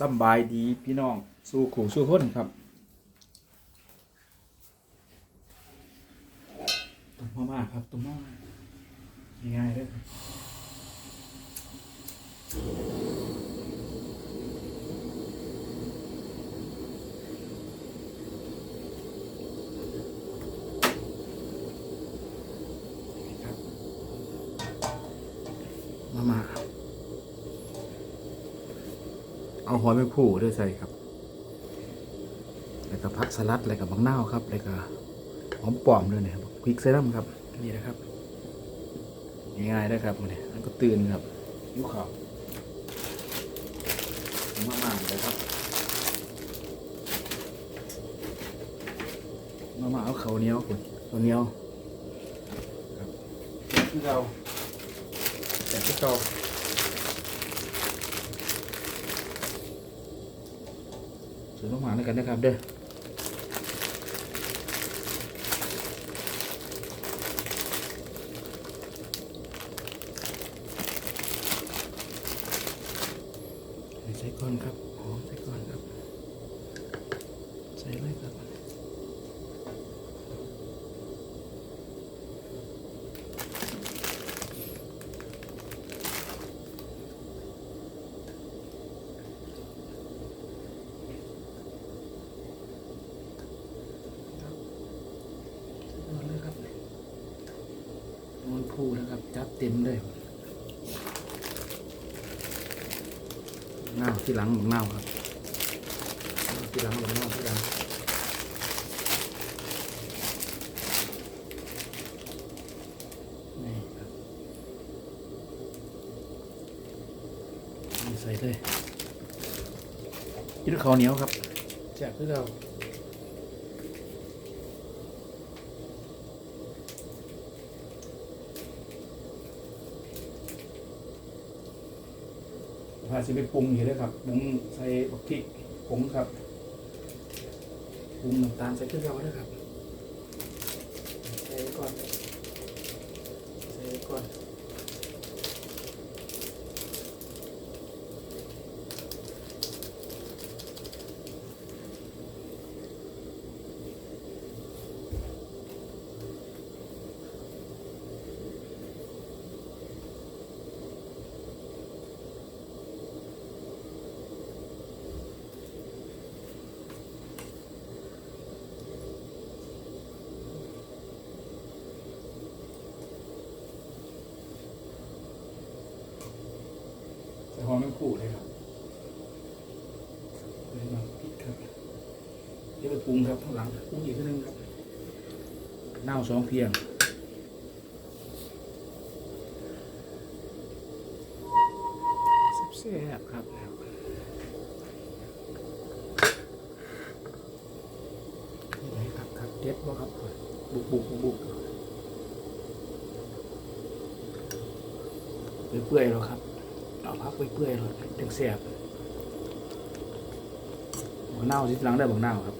สบายดีพี่น้องสู้ขู่สู้พ้นครับตุ้มมาม่าครับตุ้มมาม่าง่ายๆเลยครับนี่ครับมาม่า เอาหอยแมงผู้ด้วยใส่ครับ แล้วก็ผักสลัดแล้วก็บังนาวครับ แล้วก็หอมปลอมด้วยนะครับพริกใส่น้ำครับ นี่นะครับง่ายๆนะครับมันนี่มันก็ตื่นครับยิ้วขาวมากๆเลยครับมามาเอาข้าวเหนียวคุณข้าวเหนียวครับที่เราแต่ที่เรา สูตรลงมาด้วยกันนะครับเด้อใส่ก่อนครับหอมใส่ก่อนครับ ใส่เลยครับนอนเลยครับ นอนพูนะครับ จับเต็มเลยเน่าที่หลังของเน่าครับที่หลังของเน่าที่หลังนี่ครับใส่เลยกินข้าวเหนียวครับแจกคือเรา พาสิไปปรุงอยู่เลยครับปรุงใส่บักพริกผงครับปรุงน้ำตาลใส่เครื่องเทศด้วยครับ ใส่หอมแมงคู่เลยครับใส่น้ำพริกครับเดี๋ยวไปปรุงครับข้างหลังปรุงอีกทีนึงครับเน่าสองเพียงแซ่บครับแล้วนี่ไหนครับครับเด็ดบ่ครับบุกบุกบุกเปื่อยๆแล้วครับ เอาพักเปื่อยๆแล้วถึงแซ่บบักนาที่หลังได้บักนาครับ